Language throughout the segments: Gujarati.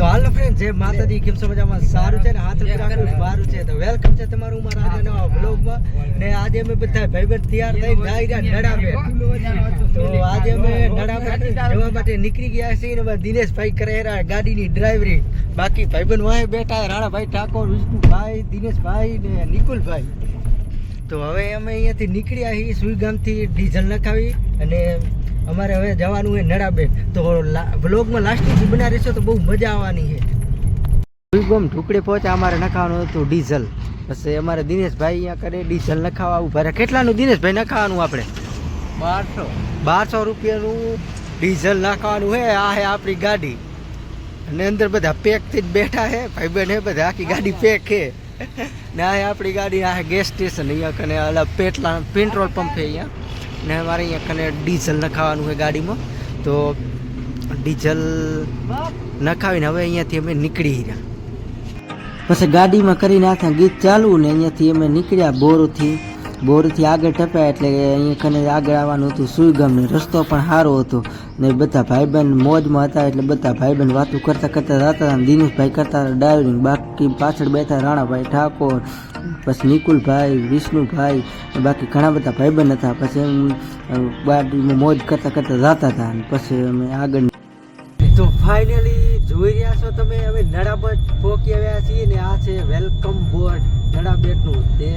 તો હાલો ફ્રેન્ડ જે માતાજી કેમ છો મજામાં? સારું છે ને? હાથ રાખવું સારું છે. તો વેલકમ છે તમારું મારા નવા બ્લોગમાં ને આજે અમે બધા ભાઈબંધ તૈયાર થઈને જઈ રહ્યા તો આજે અમે નડાબેટ જવા માટે નીકળી ગયા છીએ ને દિનેશભાઈ કરે ગાડીની ડ્રાઈવરી બાકી ભાઈબંધ વાય બેઠા રાણાભાઈ ઠાકોર વિષ્ણુભાઈ દિનેશભાઈ ને નિકુલભાઈ. તો હવે અમે અહીંયાથી નીકળ્યા છીએ સુઈગામથી ડીઝલ નખાવી અને અમારે હવે જવાનું છે નડાબેટ તો બ્લોગમાં લાસ્ટથી બના રહેશો તો બહુ મજા આવવાની છે. સુઈગામ ઢુકડે પહોંચ્યા અમારે નખાવાનું હતું ડીઝલ. પછી અમારે દિનેશભાઈ અહીંયા કરે ડીઝલ નખાવા ઊભા રહ્યા. કેટલાનું દિનેશભાઈ નખાવાનું આપણે? બારસો. બારસો રૂપિયાનું ડીઝલ નાખવાનું હે આ હે આપણી ગાડી. અને અંદર બધા પેકથી જ બેઠા હે ભાઈ બહેન હે બધા આખી ગાડી પેક હે. ને આ આપણી ગાડી આ ગેસ સ્ટેશન અહીંયા કને અલગ પેટલા પેટ્રોલ પંપ છે અહીંયા. ને મારે અહીંયા કને ડીઝલ નખાવાનું હોય ગાડીમાં. તો ડીઝલ નખાવીને હવે અહીંયાથી અમે નીકળી રહ્યા. પછી ગાડીમાં કરી નાખ્યા ગીત ચાલુ ને અહીંયાથી અમે નીકળ્યા બોરથી. બોરથી આગળ ટપ્યા એટલે અહીંયા કને આગળ આવવાનું હતું સુઈગામને રસ્તો પણ સારો હતો. ને બધા ભાઈબંધ મોજમાં હતા એટલે બધા ભાઈબંધ વાતો કરતા કરતા હતા અને દિનેશભાઈ કરતા ડ્રાઇવિંગ બાકી પાછળ બેઠા રાણાભાઈ ઠાકોર, પછી નિકુલભાઈ, વિષ્ણુભાઈ બાકી ઘણા બધા ભાઈબંધ હતા. પછી એમ ગાડીમાં મોજ કરતા કરતા જતા હતા પછી અમે આગળ તો ફાઇનલી તમે નડાબેટ પહોંચી આવ્યા છીએ ને આ છે વેલકમ બોર્ડ નડાબેટનું તે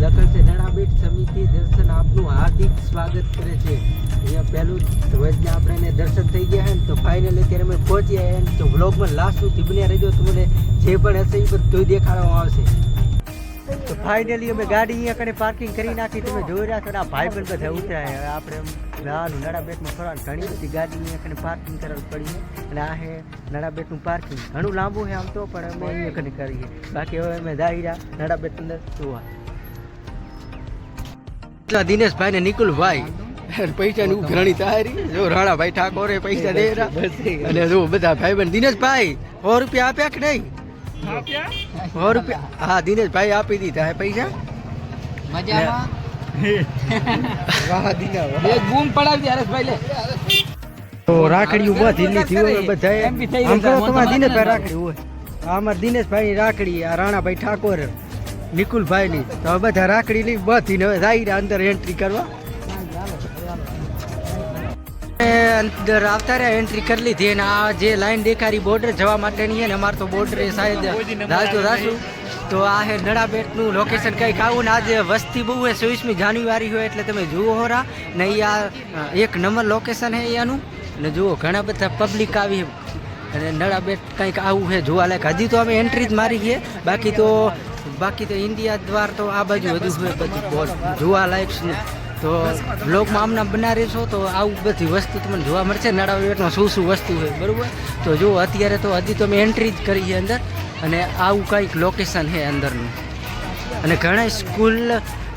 લખેલ છે નડાબેટ સમિતિ દર્શન આપનું હાર્દિક સ્વાગત કરે છે. અહીંયા પહેલું ધ્વજને આપણે એને દર્શન થઈ ગયા છે ને તો ફાઇનલી અત્યારે અમે પહોંચી આવ્યા તો વ્લોગમાં લાસ્ટ સુધી બન્યા રહેજો. તમને જે પણ હશે એ બધું દેખાડવામાં આવશે. તો ફાઇનલી અમે ગાડી અહીંયા કને પાર્કિંગ કરી નાખી. તમે જોઈ રહ્યા છો આ ભાઈ પણ બધા ઉતરાય આપણે એમ નાનું નડાબેટમાં ફરવાનું ઘણી બધી ગાડી અહીંયા કને પાર્કિંગ કરવી પડી અને આ હે નડાબેટનું પાર્કિંગ ઘણું લાંબુ છે આમ તો પણ અમે અહીંયા કને કરીએ. બાકી હવે અમે જઈ રહ્યા નડાબેટ અંદર જોવા. એટલા દિનેશભાઈ ને નિકુલભાઈ. પૈસા ની ઉઘરાણી તારી. જો રાણાભાઈ ઠાકોરે પૈસા દે અને જો બધા ભાઈ બંધ દિનેશભાઈ સો રૂપિયા આપ્યા કે નહીં? સો રૂપિયા? હા દિનેશભાઈ આપી દીધા. પૈસા? મજામાં? વાહ દિના એક બૂમ પડાવી હરેશભાઈ લે. તો રાખડી ઊભા હોય આમ કરો તમારા દિનેશભાઈ રાખડી હોય. આમાં દિનેશભાઈ ની રાખડી આ રાણાભાઈ ઠાકોર નિકુલભાઈ ની તો બધા રાખડી લઈ બધી ને હવે જાય અંદર એન્ટ્રી કરવા. અંદર આવતા રહ્યા એન્ટ્રી કરી લીધી અને આ જે લાઈન દેખાડી બોર્ડર જવા માટેની છે ને અમારે તો બોર્ડર સાહેબ રાજુ રાજુ તો આ હે નડાબેટનું લોકેશન કંઈક આવું ને આજે વસ્તી બહુ હે ચોવીસમી જાન્યુઆરી હોય એટલે તમે જુઓ હોરા. ને આ એક નંબર લોકેશન હે અહીંયાનું ને જુઓ ઘણા બધા પબ્લિક આવી અને નડાબેટ કંઈક આવું છે જોવા લાયક. હજી તો અમે એન્ટ્રી જ મારી છે. બાકી તો બાકી તો ઇન્ડિયા દ્વાર તો આ બાજુ બધું હોય બધું બહુ જોવા લાયક છે. તો બ્લોગમાં આમના બનાવી છો તો આવું બધી વસ્તુ તમને જોવા મળશે. નડાબેટમાં શું શું વસ્તુ હોય, બરાબર? તો જો અત્યારે તો હજી તો અમે એન્ટ્રી જ કરી છે અંદર અને આવું કંઈક લોકેશન છે અંદરનું. અને ઘણા સ્કૂલ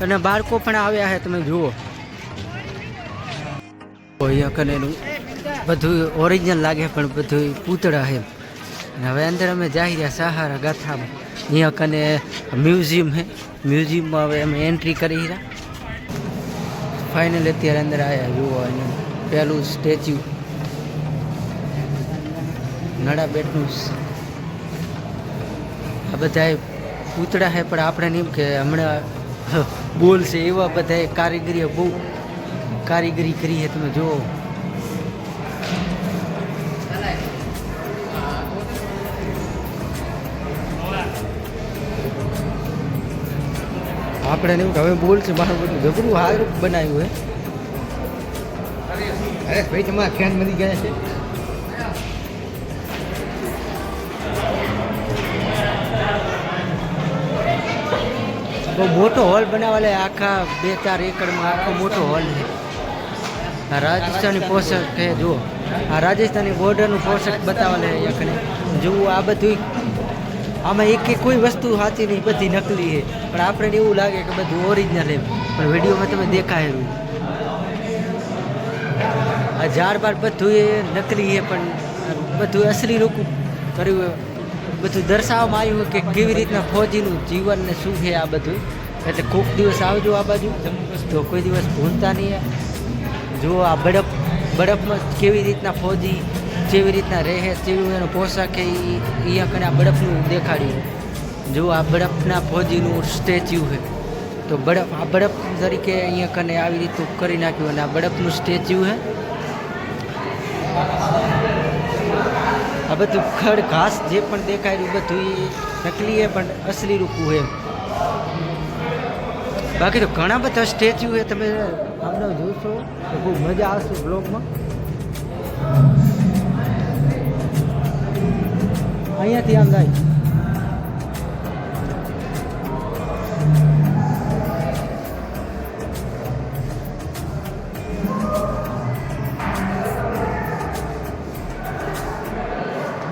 અને બાળકો પણ આવ્યા છે, તમે જુઓ. અહીંયા કનેનું બધું ઓરિજિનલ લાગે પણ બધું પૂતળા છે. અને હવે અંદર અમે જઈ રહ્યા સહારા ગાથામાં. અહીંયા કને મ્યુઝિયમ છે. મ્યુઝિયમમાં હવે અમે એન્ટ્રી કરી રહ્યા. ફાઇનલ અત્યારે અંદર આવ્યા જુઓ એનું પહેલું સ્ટેચ્યુ. નડાબેટનું બેટનું આ બધા પૂતળા છે પણ આપણે નહીં કે હમણાં બોલશે એવા બધા કારીગરી બહુ કારીગરી કરી છે. તમે જુઓ. આપણે કે હવે બોલશે મારું બધું જબરું હારું બનાવ્યું હે. અરે ભાઈ, તમારા ફેન મરી ગયા છે. બહુ મોટો હોલ બનાવેલો છે આખા બે ચાર એકડમાં આખો મોટો હોલ છે. આ રાજસ્થાની પોષક છે, જુઓ. આ રાજસ્થાની બોર્ડરનું પોષક બતાવેલું લે એકને જુઓ, આ બધું આમાં એક એક કોઈ વસ્તુ સાચી નહીં, બધી નકલી છે. પણ આપણે એવું લાગે કે બધું ઓરિજિનલ એમ. પણ વિડીયોમાં તમે દેખાયેલું. આ ઝાડ બાર બધું એ નકલી છે, પણ બધું અસલી રૂપ કર્યું બધું દર્શાવવામાં આવ્યું કે કેવી રીતના ફૌજીનું જીવન ને શું છે આ બધું. એટલે કોઈક દિવસ આવજો આ બાજુ. તો કોઈ દિવસ ભૂલતા નહીં. જુઓ આ બડપ બરફમાં કેવી રીતના ફૌજી જેવી રીતના રહે તેવું એનો પોશાક એ અહીંયા કને આ બરફનું દેખાડ્યું. જો આ બરફના ફોજીનું સ્ટેચ્યુ છે. તો બરફ આ બરફ તરીકે અહીંયા કને આવી રીતનું કરી નાખ્યું અને આ બરફનું સ્ટેચ્યુ છે. આ બધું ખડ ઘાસ જે પણ દેખાય બધું એ નકલી છે પણ અસલી રૂપું છે. બાકી તો ઘણા બધા સ્ટેચ્યુ છે, તમે આમને જોશો તો બહુ મજા આવશે બ્લોગમાં અહીંયાથી આમ જાય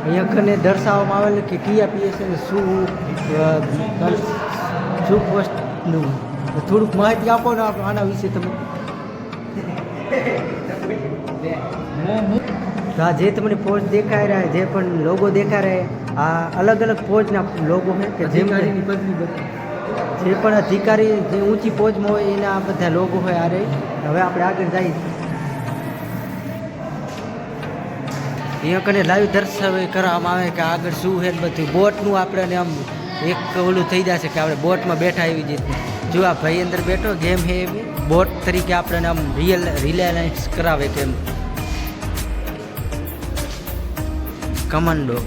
અહીંયા કને દર્શાવવામાં આવેલ કે કયા પીએસએલ શું શું પોસ્ટનું થોડુંક માહિતી આપો ને આના વિશે તમે. તો આ જે તમને પોચ દેખાઈ રહ્યા જે પણ લોગો દેખાઈ રહ્યા આ અલગ અલગ પોચના લોગો છે કે જે જે પણ અધિકારી જે ઊંચી પોચમાં હોય એના આ બધા લોગો હોય આ રહી. હવે આપણે આગળ જઈએ. અહીંયા કને લાઈવ દર્શાવે કરવામાં આવે કે આગળ શું છે બધું. બોટનું આપણે આમ એક ઓલું થઈ જશે કે આપણે બોટમાં બેઠા એવી જઈએ જો આ ભાઈ અંદર બેઠો ગેમ હે એવી બોટ તરીકે આપણને આમ રિયલ રિલાયન્સ કરાવે કે એમ. કમાન્ડો.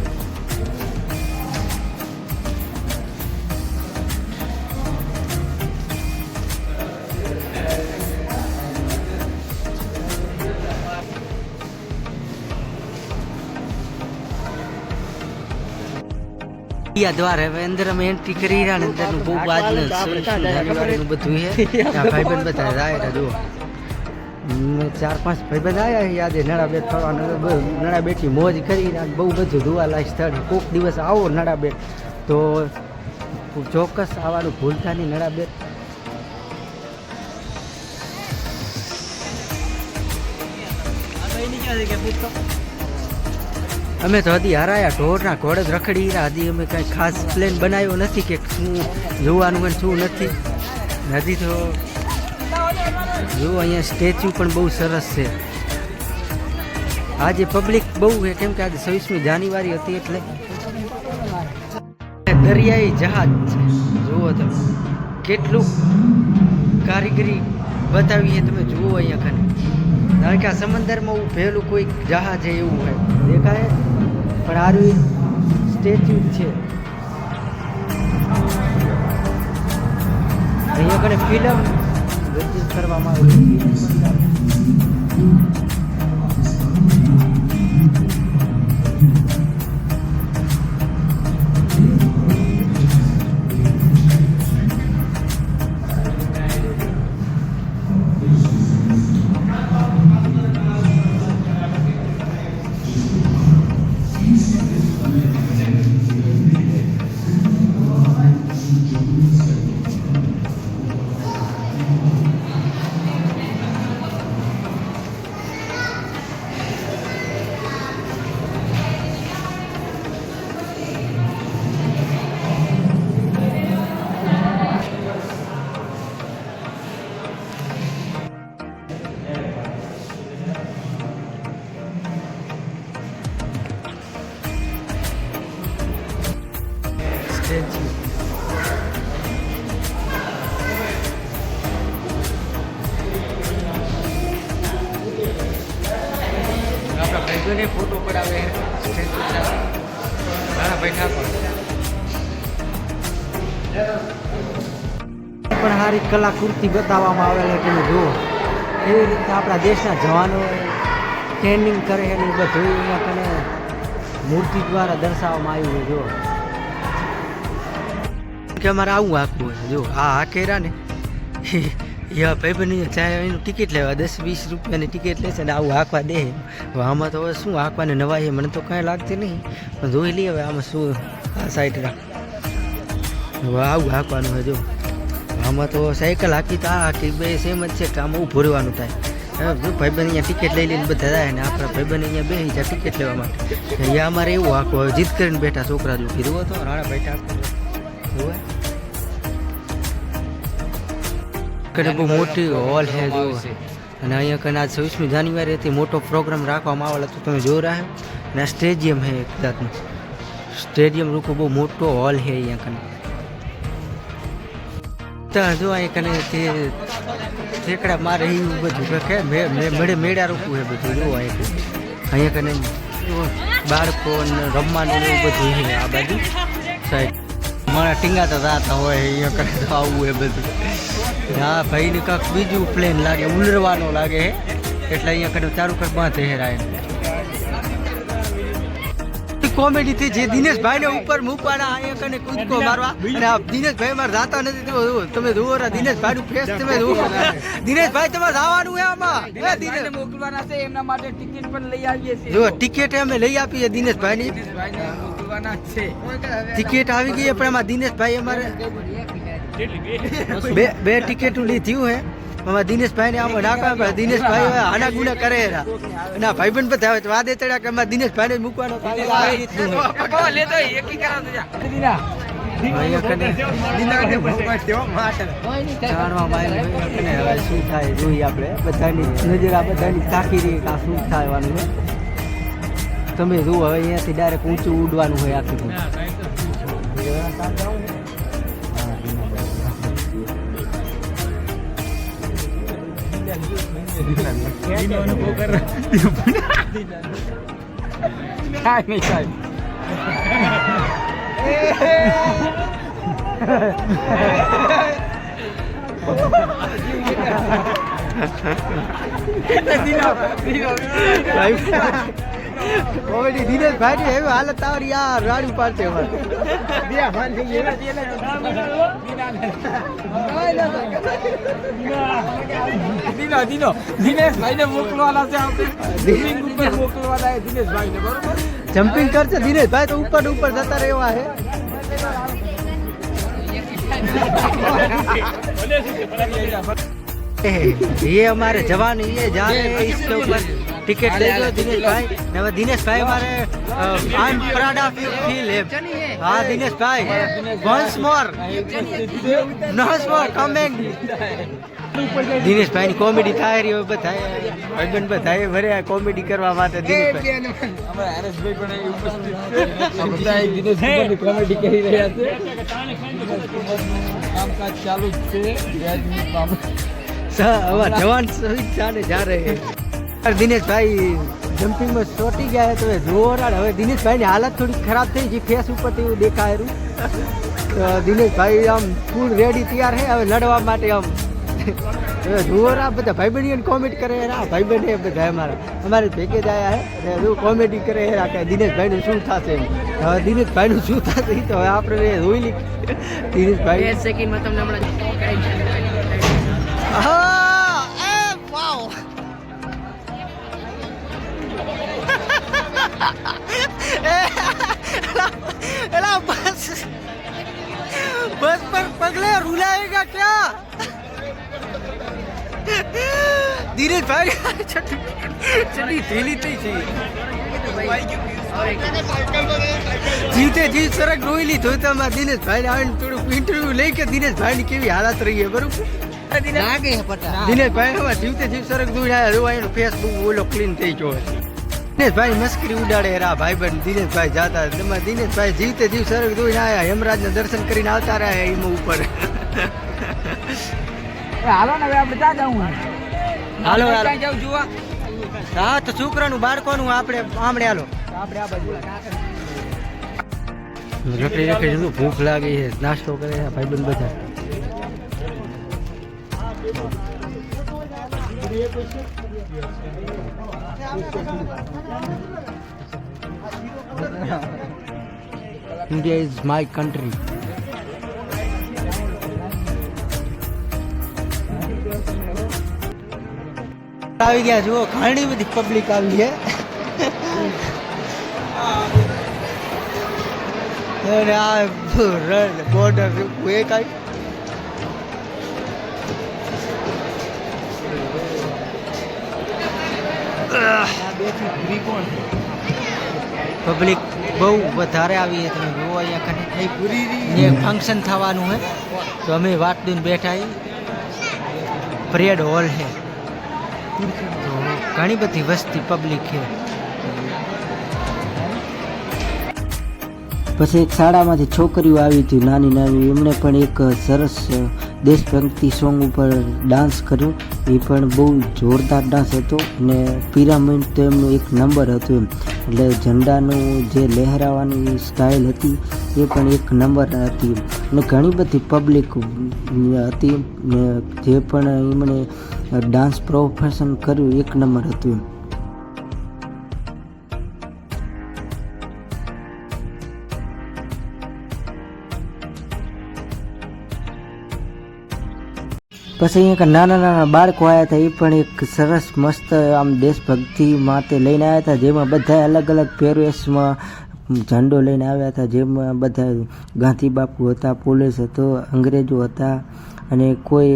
દ્વાર હવે અંદર અમે એન્ટ્રી કરી રહ્યા ને અંદરનું બહુ બાજનું બધું છે. ભાઈબંધ બધા રાયરા જુઓ. ચાર પાંચ ભાઈબંધ આવ્યા યાદે, નળા બેટ ફરવા નળા બેટની મોજ કરી અને બહુ બધું જોવાલાયક સ્થળ કોઈક દિવસ આવો નળા બેટ તો ચોક્કસ આવવાનું ભૂલતા નહીં નડા બેટ અમે તો હજી હરાયા, ઢોરના ઘોડે જ રખડી હજી અમે કાંઈ ખાસ પ્લેન બનાવ્યો નથી કે શું જોવાનું અને શું નથી. હજી તો જો અહીંયા સ્ટેચ્યુ પણ બહુ સરસ છે. આજે પબ્લિક બહુ છે, કેમ કે આજે છવ્વીસમી જાન્યુઆરી હતી એટલે. દરિયાઈ જહાજ જુઓ તમે, કેટલું કારીગરી બતાવી છે તમે, જુઓ અહીંયા ખાને કારણ કે આ સમંદરમાં ઉભેલું કોઈ જહાજ એવું હોય. દેખાય? પણ આરું સ્ટેચ્યુ છે. અહીંયા કને ફિલ્મ કરવામાં આવી સ્ટેચ્યુ પણ સારી કલાકૃતિ બતાવવામાં આવેલ છે, તમે જુઓ. એવી રીતે આપણા દેશના જવાનો ટ્રેનિંગ કરે છે ને બધું અહીંયા કને મૂર્તિ દ્વારા દર્શાવવામાં આવ્યું છે, જુઓ. કે અમારે આવું આખું હોય જો આ હાકેરા ને યા ભાઈબંધ ચાહે એનું ટિકિટ લેવા દસ, વીસ રૂપિયાની ટિકિટ લેશે ને આવું હાંકવા દે. આમાં તો હવે શું હાંકવાની નવાઈ છે, મને તો કાંઈ લાગતી નહીં. પણ જોઈ લઈએ હવે આમાં શું આ સાઈડ આવું હાંકવાનું જો આમાં તો સાયકલ હાકી તો આ હાકી બે સેમ જ છે કે આમાં ઊભું રહેવાનું થાય. હવે જો ભાઈબંધ અહીંયા ટિકિટ લઈ લઈને બધા જાય ને આપણા ભાઈબંધ અહીંયા બેસી જાય ટિકિટ લેવા માટે. અહીંયા અમારે એવું હાંકવું હવે જીત કરીને બેઠા છોકરા જો. કીધું તો, રાણા બેઠા જુએ કને બહુ મોટી હોલ છે, જો. અને અહીંયા કને આજ છવ્વીસમી જાન્યુઆરી હતી, મોટો પ્રોગ્રામ રાખવામાં આવેલો તો તમે જોઈ રહ્યા છો. ને સ્ટેડિયમ છે એક જાતનું. સ્ટેડિયમ રૂકો બહુ મોટો હોલ છે અહીંયા કને. તો જો અહીં કને તે ઠેકડા મારે એવું બધું. કે મેળે મેળા રોકવું છે બધું, જો અહીંયા અહીંયા કને બાળકો રમવાનું એવું બધું છે આ બાજુ. સાઈડ મારા ટીંગાતા રાતા હોય, અહીંયા કને તો આવવું એ બધું. હા ભાઈને કાંક બીજું પ્લેન લાગે, ઉલરવાનો લાગે એટલે અહીંયા કને ચારું કર બાંધે હેરાય કોમેડી થી જે દિનેશભાઈને ઉપર મૂકવાના એક અને કૂદકો મારવા. અને આ દિનેશભાઈ મારે જાતા નથી તમે જુઓ તમે જુઓ રા દિનેશભાઈ નું ફેસ તમે જુઓ. દિનેશભાઈ તમારે જવાનું છે આમાં. એ દિનેશ મોકલવાના છે એમના માટે ટિકિટ પણ લઈ આવીએ છીએ. જો ટિકિટ અમે લઈ આપીએ દિનેશભાઈ ની દિનેશભાઈને છે. ટિકિટ આવી ગઈ પણ એમાં દિનેશભાઈ અમારે બે? બે ટિકિટો લીધી હે. અમારા દિનેશભાઈ ને આમાં નાખવા પડે દિનેશભાઈ હવે આના ગુના કરે એના. અને આ ભાઈબંધ બધા આવે વાદે ચડ્યા કે અમારા દિનેશભાઈ. ને મૂકવાનો શું થાય જોઈએ આપણે. બધાની નજર આ બધાની તાકી રહી કે શું થવાનું છે. તમે જુઓ હવે અહીંયાથી ડાયરેક્ટ ઊંચું ઉડવાનું હોય આખું Dinan. Iya, Hai, Nick. Hai. Hai. Hai. Hai. Hai. Hai. Hai. Hai. Hai. Comedy Dineshbhai ની એવી હાલત આવરી યાર રાડું પાડશે અમારે દીનો દીનો દિનેશભાઈને મોકલવાના છે આપણે સ્વિમિંગ ઉપર મોકલવાના છે દિનેશભાઈને બરોબર જમ્પિંગ કરશે દિનેશભાઈ તો ઉપર ને ઉપર જતા રહેવા હે ये हमारे जवान ये जा रहे हैं इसके ऊपर ટિકિટ લઈ ગયો દિનેશભાઈ. ને હવે દિનેશભાઈ મારે I am proud of you feel him હા Dineshbhai. Once more nose more coming Dineshbhai ની કોમેડી થાય રહી બધાય ભાઈબંધ બધાય ભરે કોમેડી કરવા માટે દિનેશભાઈ. કોમેડી કરી રહ્યા છે. કામકાજ ચાલુ છે. જવાન સહિત ચાલે જા રહે દિનેશભાઈ જમ્પિંગમાં ચોટી ગયા તો જોરાડ હવે દિનેશભાઈ ની હાલત થોડી ખરાબ થઈ ગઈ ફેસ ઉપર એવું દેખાયેલું તો દિનેશભાઈ આમ ફૂલ રેડી તૈયાર છે, હવે લડવા માટે આમ. હવે જોરા બધા ભાઈબંધી કોમેન્ટ કરે આ ભાઈબંધ બધા અમારા. અમારે ભેગે જ આયા હે અને કોમેડી કરે હેરા કે દિનેશભાઈ નું શું થશે હવે દિનેશભાઈ નું શું થશે તો હવે આપણે જોઈ લઈ દિનેશભાઈ સેકન્ડમાં તમને હમણાં ચટણી થેલી થઈ છે. જીતે જીત સરક રોયલી જોતામાં દિનેશભાઈ આવીને થોડુંક ઇન્ટરવ્યુ લઈ કે દિનેશભાઈની કેવી હાલત રહી છે બરોબર? દિનેશભાઈ હવે જીવતે જીવ સરક દોડ્યા જોવા એનો ફેસબુક ઓલો ક્લીન થઈ ગયો દિનેશભાઈ મસ્કરી ઉડાડે રા ભાઈ બન દિનેશભાઈ જાતા એમાં દિનેશભાઈ જીવતે જીવ સરક દોડીને આવ્યા હેમરાજને દર્શન કરીને આવતા રહ્યા એમાં ઉપર. હાલો ને હવે આપણે ત્યાં જવું હાલો હાલો. જોવા હા તો છોકરાનું બાળકોનું આપણે આમળે હાલો આપણે આ બાજુ રખડી રખડી શું ભૂખ લાગી છે? નાસ્તો કરે છે ભાઈબંધ બધા. ઇન્ડિયા ઇઝ માય કન્ટ્રી આવી ગયા. જુઓ ઘણી બધી પબ્લિક આવી છે. અને આ બોર્ડર એ કાંઈ પબ્લિક બહુ વધારે આવી છે. તમે જુઓ અહીંયા ખાલી પૂરી ફંક્શન થવાનું છે. તો અમે વાત દઈને બેઠા પરેડ હોલ છે. તો ઘણી બધી વસ્તી પબ્લિક છે. પછી એક શાળામાંથી છોકરીઓ આવી હતી, નાની નાની, એમણે પણ એક સરસ દેશભક્તિ સોંગ ઉપર ડાન્સ કર્યો. એ પણ બહુ જોરદાર ડાન્સ હતો અને પિરામિડ તો એમનો એક નંબર હતો એમ. એટલે ઝંડાનું જે લહેરાવાની સ્ટાઇલ હતી, એ પણ એક નંબર હતી અને ઘણી બધી પબ્લિક હતી ને જે પણ એમણે ડાન્સ પ્રોફેશન કર્યું, એક નંબર હતું પછી અહીંયા નાના નાના બાળકો આવ્યા હતા, એ પણ એક સરસ મસ્ત આમ દેશભક્તિ માટે લઈને આવ્યા હતા, જેમાં બધા અલગ અલગ પહેરવેશમાં ઝંડો લઈને આવ્યા હતા, જેમાં બધા ગાંધી બાપુ હતા, પોલીસ હતો, અંગ્રેજો હતા, અને કોઈ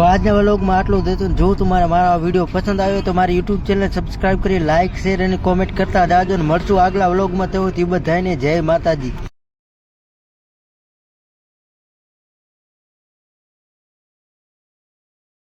તો આજના વ્લોગમાં આટલું દેતું જો તમારે મારા વીડિયો પસંદ આવ્યો તો મારી યુટ્યુબ ચેનલ સબસ્ક્રાઈબ કરી લાઇક શેર અને કોમેન્ટ કરતા જાજો. અને મળશું આગલા વ્લોગમાં. તેઓ તે બધાને જય માતાજી.